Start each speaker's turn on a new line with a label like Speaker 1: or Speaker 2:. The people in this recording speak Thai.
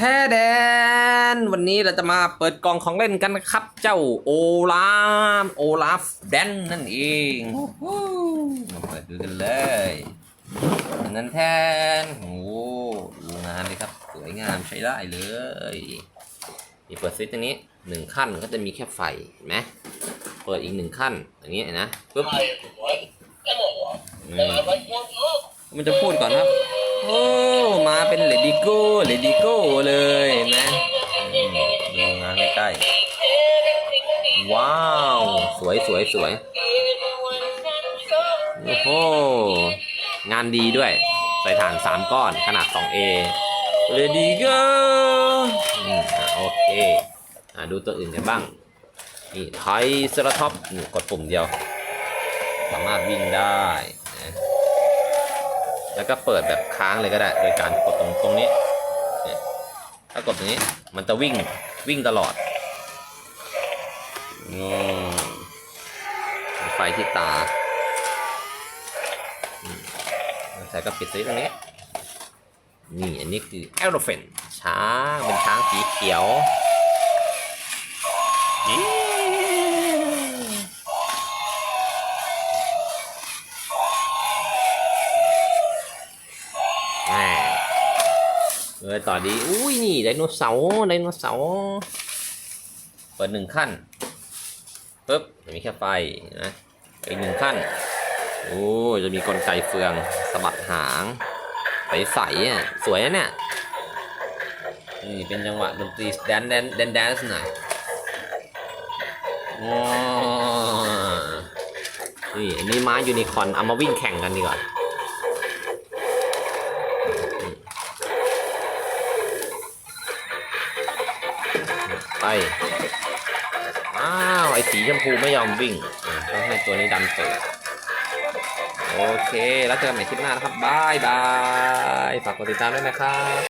Speaker 1: ท้แดน วันนี้เราจะมาเปิดกล่องของเล่นกันนะครับ เจ้าโอลาฟโอลาฟแดนนั่นเองฮู้ฮู้มาเปิดดูกันเลยอันนั้นแทนโอ้โหดูงานเลยครับ สวยงามใช้ได้เลยมีเปิดซิตตรงนี้หนึ่งขั้นก็จะมีแค่ไฟเห็นไหมเปิดอีกหนึ่งขั้นอย่างนี้นะปุ๊บอืมมันจะพูดก่อนครับ โอ้ มาเป็นเลดี้โก้เลดี้โก้เลยนไหมอืมดูงานใกล้ๆว้าว สวยสวยสวยโอ้โห งานดีด้วย ใส่ถ่าน 3 ก้อนขนาด 2A เลดี้โก้อืมโอเคอดูตัวอื่นกันบ้าง นี่ไทยเซราท็อปนี่กดปุ่มเดียว สามารถวิ่งได้ แล้วก็เปิดแบบค้างเลยก็ได้ โดยการกดตรงตรงนี้ ถ้ากดตรงนี้มันจะวิ่งวิ่งตลอดอไฟที่ตาใส่ก็ปิดซิตรงนี้ นี่อันนี้คือ elephant ช้างเป็นช้างสีเขียวนี่แหม่ เออต่อดีอุ้ยนี่ไดโนเสาร์ไดโนเสาร์เปิดหนึ่งขั้นปึ๊บจะมีแค่ไฟนะอีกหนึ่งขั้นโอ้จะมีกลไกเฟืองสะบัดหางใสๆอะสวยนะเนี่ยนี่เป็นจังหวะดนตรีแดนแดนแดนแดนส์หน่อยว้นี่อันนี้ม้ายูนิคอนเอามาวิ่งแข่งกันดีกว่า ไป อ้าว ไอ้สีชมพูไม่ยอมวิ่งต้องให้ตัวนี้ดันเปิดโอเค แล้วเจอกันใหม่คลิปหน้านะครับบายบาย ฝากกดติดตามด้วยนะครับ